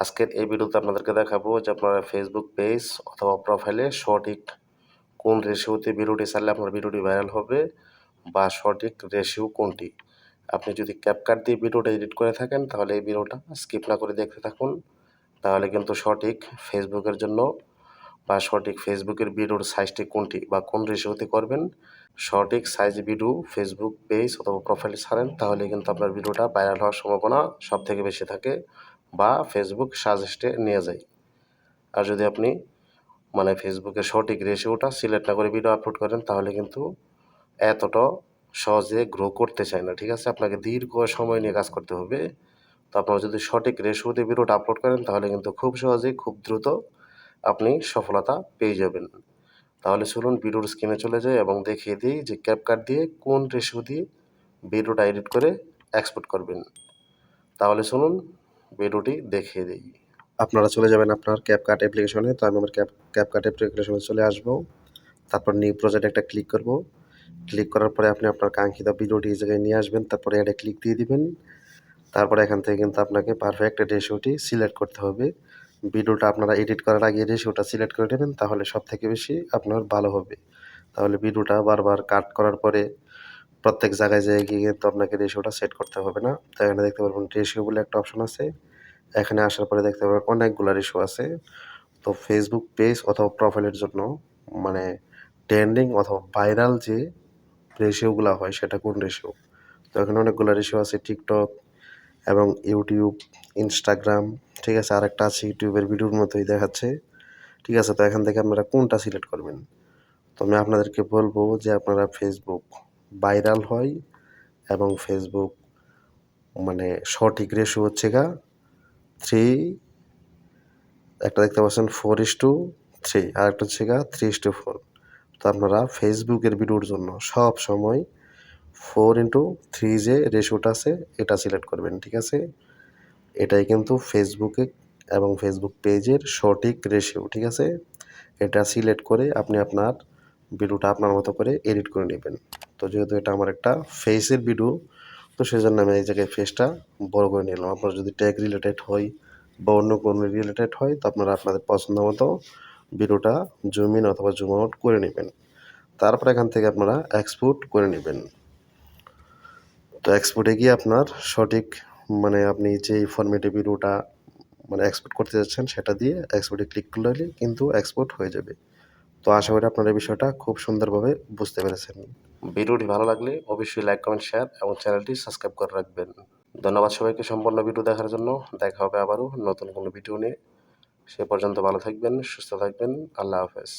আজকের এই ভিডিওতে আপনাদেরকে দেখাবো যে আপনারা ফেসবুক পেজ অথবা প্রোফাইলে সঠিক কোন রেশিওতে ভিডিওটি ছাড়লে আপনার ভিডিওটি ভাইরাল হবে বা সঠিক রেশিও কোনটি। আপনি যদি ক্যাপকাট দিয়ে ভিডিওটা এডিট করে থাকেন তাহলে এই ভিডিওটা স্কিপ না করে দেখতে থাকুন। তাহলে কিন্তু সঠিক ফেসবুকের জন্য বা সঠিক ফেসবুকের ভিডিওর সাইজটি কোনটি বা কোন রেশিওতে করবেন? সঠিক সাইজ ভিডিও, ফেসবুক পেজ অথবা প্রোফাইলে ছাড়েন, তাহলে কিন্তু আপনার ভিডিওটা ভাইরাল হওয়ার সম্ভাবনা সব থেকে বেশি থাকে বা ফেসবুক সাজেস্টে নিয়ে যায়। আর যদি আপনি মানে ফেসবুকে সঠিক রেশিওটা সিলেক্ট না করে ভিডিও আপলোড করেন, তাহলে কিন্তু এতটা সহজে গ্রো করতে চায় না, ঠিক আছে? আপনাকে দীর্ঘ সময় নিয়ে কাজ করতে হবে। তো আপনারা যদি সঠিক রেশিওতে ভিডিওটা আপলোড করেন, তাহলে কিন্তু খুব সহজেই, খুব দ্রুত আপনি সফলতা পেয়ে যাবেন। তাহলে চলুন ভিডিওর স্ক্রিনে চলে যাই এবং দেখিয়ে দিই যে ক্যাপকাট দিয়ে কোন রেশিও দিয়ে ভিডিওটা এডিট করে এক্সপোর্ট করবেন। তাহলে শুনুন ভিডিওটি দেখিয়ে দিই। আপনারা চলে যাবেন আপনার ক্যাপকাট অ্যাপ্লিকেশনে তো আমি আমার ক্যাপ ক্যাপকাট অ্যাপ্লিকেশনে চলে আসব। তারপর নিউ প্রজেক্ট একটা ক্লিক করব। ক্লিক করার পরে আপনি আপনার কাঙ্ক্ষিত ভিডিওটি এই জায়গায় নিয়ে আসবেন। তারপরে এটা ক্লিক দিয়ে দিবেন। তারপরে এখান থেকে কিন্তু আপনাকে পারফেক্ট রেশিওটি সিলেক্ট করতে হবে। ভিডিওটা আপনারা এডিট করার আগে রেশিওটা সিলেক্ট করে নেবেন, তাহলে সব থেকে বেশি আপনার ভালো হবে। তাহলে ভিডিওটা বারবার কাট করার পরে প্রত্যেক জায়গায় জায়গায় গিয়ে কিন্তু আপনাকে রেশিওটা সেট করতে হবে না। তো এখানে দেখতে পারবেন রেশিও বলে একটা অপশন আছে। এখানে আসার পরে দেখতে পারবেন অনেকগুলো রেশিও আছে। তো ফেসবুক পেজ অথবা প্রোফাইলের জন্য মানে ট্রেন্ডিং অথবা ভাইরাল যে রেশিওগুলো হয়, সেটা কোন রেশিও তো এখানে অনেকগুলো রেশিও আছে টিকটক এবং ইউটিউব ইনস্টাগ্রাম ঠিক আছে, আরেকটা আছে ইউটিউবের ভিডিওর মতোই দেখাচ্ছে। ঠিক আছে, তো এখান থেকে আপনারা কোনটা সিলেক্ট করবেন? তো আমি আপনাদেরকে বলব যে আপনারা ফেসবুক ভাইরাল হয় এবং ফেসবুক মানে সঠিক রেশিও হচ্ছে গা থ্রি একটা দেখতে পাচ্ছেন ফোর ইস টু থ্রি আর একটা হচ্ছে গা থ্রি ইস টু ফোর তো আপনারা ফেসবুকের ভিডিওর জন্য সব সময় ফোর ইন্টু থ্রি যে রেশিওটা আছে, এটা সিলেক্ট করবেন, ঠিক আছে? এটাই কিন্তু ফেসবুকে এবং ফেসবুক পেজের সঠিক রেশিও ঠিক আছে? এটা সিলেক্ট করে আপনি আপনার ভিডিওটা আপনার মতো করে এডিট করে নেবেন। তো যেহেতু এটা আমার একটা ফেসের ভিডিও তো সেই জন্য আমি এই জায়গায় ফেসটা বড় করে নিলাম। আপনার যদি ট্যাগ রিলেটেড হয় বা অন্য কোনো রিলেটেড হয়, তো আপনারা আপনাদের পছন্দ মতো ভিডিওটা জুম ইন অথবা জুম আউট করে নেবেন। তারপর এখান থেকে আপনারা এক্সপোর্ট করে নেবেন। তো এক্সপোর্টে গিয়ে আপনার সঠিক মানে আপনি যে ফরম্যাটে ভিডিওটা মানে এক্সপোর্ট করতে যাচ্ছেন সেটা দিয়ে এক্সপোর্টে ক্লিক করলে কিন্তু এক্সপোর্ট হয়ে যাবে। তো আশা করি আপনারা বিষয়টা খুব সুন্দরভাবে বুঝতে পেরেছেন। ভিডিওটি ভালো লাগলে অবশ্যই লাইক কমেন্ট শেয়ার এবং চ্যানেলটি সাবস্ক্রাইব করে রাখবেন। ধন্যবাদ সবাইকে সম্পূর্ণ ভিডিও দেখার জন্য। দেখা হবে আবারও নতুন কোনো ভিডিও নিয়ে। সে পর্যন্ত ভালো থাকবেন, সুস্থ থাকবেন। আল্লাহ হাফেজ।